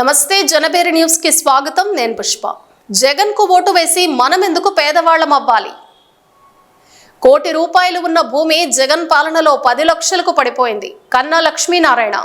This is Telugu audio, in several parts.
నమస్తే జనబేరి న్యూస్కి స్వాగతం. నేను పుష్ప. జగన్కు ఓటు వేసి మనం ఎందుకు పేదవాళ్ళం అవ్వాలి కోటి రూపాయలు ఉన్న భూమి జగన్ పాలనలో పది లక్షలకు పడిపోయింది. కన్నా లక్ష్మీనారాయణ.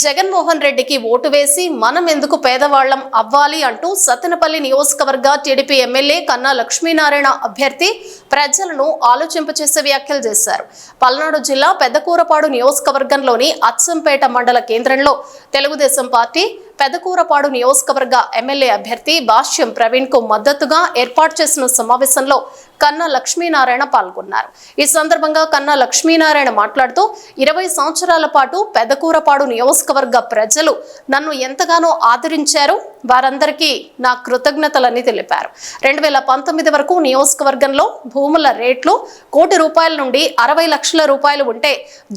జగన్మోహన్ రెడ్డికి ఓటు వేసి మనం ఎందుకు పేదవాళ్ళం అవ్వాలి అంటూ సత్తెనపల్లి నియోజకవర్గ టీడీపీ ఎమ్మెల్యే కన్నా లక్ష్మీనారాయణ అభ్యర్థి ప్రజలను ఆలోచింపచేసే వ్యాఖ్యలు చేశారు. పల్నాడు జిల్లా పెద్దకూరపాడు నియోజకవర్గంలోని అచ్చంపేట మండల కేంద్రంలో తెలుగుదేశం పార్టీ పెదకూరపాడు నియోజకవర్గ ఎమ్మెల్యే అభ్యర్థి భాష్యం ప్రవీణ్కు మద్దతుగా ఏర్పాటు చేసిన సమావేశంలో కన్నా లక్ష్మీనారాయణ పాల్గొన్నారు. ఈ సందర్భంగా కన్నా లక్ష్మీనారాయణ మాట్లాడుతూ ఇరవై సంవత్సరాల పాటు పెదకూరపాడు నియోజకవర్గ ప్రజలు నన్ను ఎంతగానో ఆదరించారు. వారందరికీ నా కృతజ్ఞతలని తెలిపారు. రెండు వేల పంతొమ్మిది వరకు నియోజకవర్గంలో భూముల రేట్లు కోటి రూపాయల నుండి అరవై లక్షల రూపాయలు ఉంటే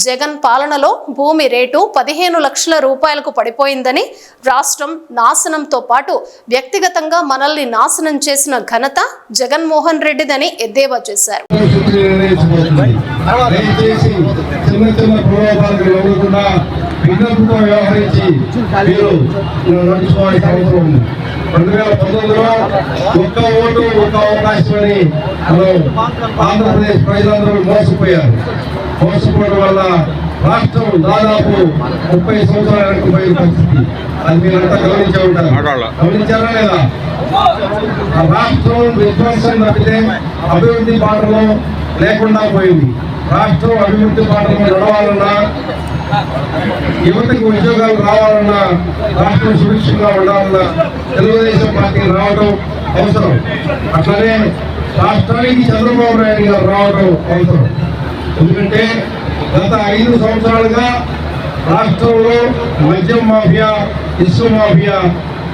జగన్ పాలనలో భూమి రేటు పదిహేను లక్షల రూపాయలకు పడిపోయిందని రాష్ట్రం నాశనంతో పాటు వ్యక్తిగతంగా మనల్ని నాశనం చేసిన ఘనత జగన్మోహన్ రెడ్డిదని ఎద్దేవా చేశారు. పరిస్థితిని వ్యవహరించి మీరు నడుచుకోవాల్సిన అవసరం ఉంది. రెండు వేల పంతొమ్మిదిలో ఒక్క ఓటు ఒక్క మనం ఆంధ్రప్రదేశ్ ప్రజలందరూ మోసపోయారు. మోసపోవడం వల్ల రాష్ట్రం దాదాపు ముప్పై సంవత్సరాల వెనక్కిపోయిన పరిస్థితి. అది మీరంతా గమనించే ఉంటారు. గమనించారా లేదా? ఆ రాష్ట్రం విధ్వంసం తప్పితే అభివృద్ధి బాటలో లేకుండా పోయింది. రాష్ట్రం అభివృద్ధి బాటలో నడవాలన్నా యువతకు ఉద్యోగాలు రావాలన్నా రాష్ట్రం సురక్షితంగా ఉండాలన్నా తెలుగుదేశం పార్టీ రావడం అవసరం. అట్లనే రాష్ట్రానికి చంద్రబాబు నాయుడు గారు రావడం అవసరం. ఎందుకంటే గత ఐదు సంవత్సరాలుగా రాష్ట్రంలో మద్యం మాఫియా ఇసు మాఫియా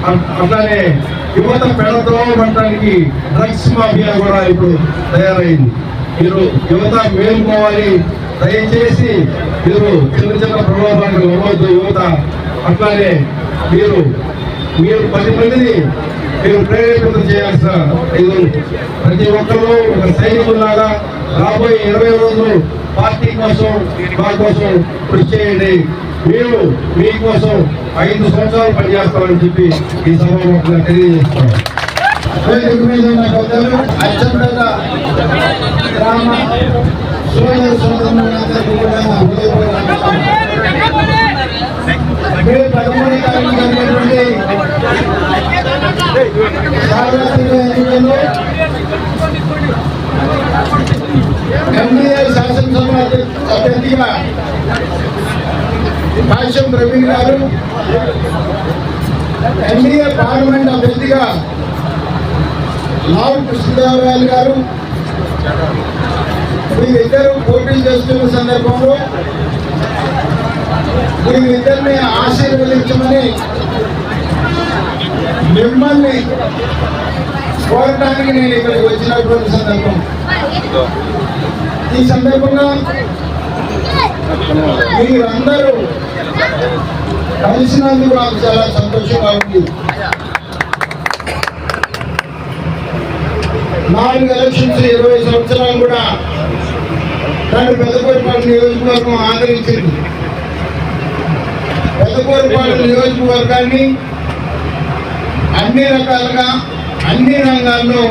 అట్- అట్లానే యువత పెడతో పట్టడానికి డ్రగ్స్ మాఫియా కూడా ఇప్పుడు తయారైంది. మీరు యువత మేలుకోవాలి. దయచేసి మీరు చిన్న చిన్న ప్రలోభాలకు లొంగవద్దు యువత. అట్లానే మీరు మీరు పది మందిని మీరు ప్రేరేపితం చేయాల్సిన ఇది ప్రతి ఒక్కరు ఒక సైనికుల్లాగా రాబోయే ఇరవై రోజులు పార్టీ కోసం మా కోసం కృషి చేయండి. మేము మీకోసం ఐదు సంవత్సరాలు పనిచేస్తామని చెప్పి ఈ సభలో తెలియజేస్తున్నాం. వేదిక గ్రామ సోదర సోదరులందరికీ కూడా మే పదమూడు తారీఖు జరిగినటువంటి సార్వత్రిక ఎన్నికల్లో ఎన్డీఏ శాసనసభ అభ్యర్థిగా భాష్యం ప్రవీణ్ గారు ఎన్డీఏ పార్లమెంట్ అభ్యర్థిగా లావు కృష్ణదేవరాయలు గారు వీరిద్దరూ పోటీ చేస్తున్న సందర్భంలో వీరిద్దరిని ఆశీర్వదించమని మిమ్మల్ని కోరటానికి నేను ఇక్కడికి వచ్చినటువంటి సందర్భం. ఈ సందర్భంగా మీరందరూ కలిసినందుకు నాకు చాలా సంతోషంగా ఉంది. నాలుగు ఎలక్షన్స్ ఇరవై సంవత్సరాలు కూడా నన్ను పెద్దపూరిపాడు నియోజకవర్గం ఆదరించింది. పెద్దపూరిపాడు నియోజకవర్గాన్ని అన్ని రకాలుగా అన్ని రంగాల్లో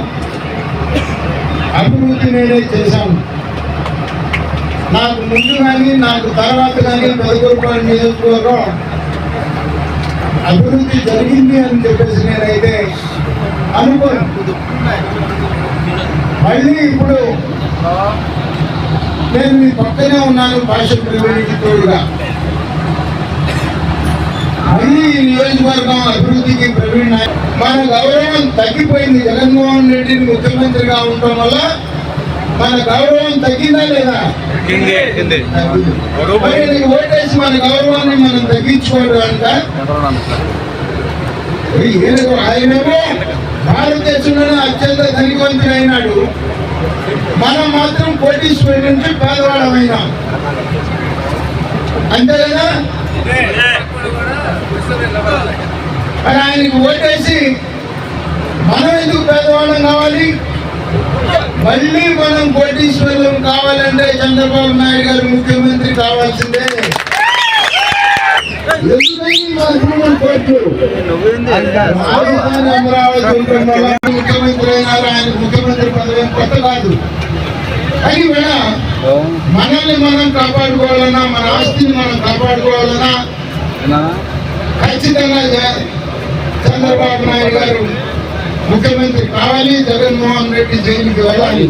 అభివృద్ధి నేనే చేశాను. నాకు ముందు కానీ నాకు తర్వాత కానీ పెద్దపూరిపాడు నియోజకవర్గం అభివృద్ధి జరిగింది అని చెప్పేసి నేనైతే అనుకోను. మళ్ళీ ఇప్పుడు నేను మీ పక్కనే ఉన్నాను భాష ప్రవీణికి తోడుగా మళ్ళీ ఈ నియోజకవర్గం అభివృద్ధికి ప్రవీణ్ మన గౌరవం తగ్గిపోయింది జగన్మోహన్ రెడ్డిని ముఖ్యమంత్రిగా ఉండటం వల్ల మన గౌరవం తగ్గిందా లేదా. మరి ఓటేసి మన గౌరవాన్ని మనం తగ్గించుకోవడం అంట. ఆయనేమో భారతదేశంలోనే అత్యంత ధనివంతుడైనాడు మనం మాత్రం కోటీశ్వరి నుంచి పేదవాళ్ళమైనాం అంతే కదా ఆయనకు ఓటేసి మనం ఎందుకు పేదవాళ్ళం కావాలి? మళ్ళీ మనం కోటీశ్వరులం కావాలంటే చంద్రబాబు నాయుడు గారు ముఖ్యమంత్రి కావాల్సిందే. అమరావతి ముఖ్యమంత్రి అయినారు ఆయన ముఖ్యమంత్రి పదవి కొత్త కాదు. కానీ మనల్ని మనం కాపాడుకోవాలన్నా మన ఆస్తిని మనం కాపాడుకోవాలన్నా ఖచ్చితంగా చంద్రబాబు నాయుడు గారు ముఖ్యమంత్రి కావాలి జగన్మోహన్ రెడ్డి జైలుకి వెళ్ళాలి.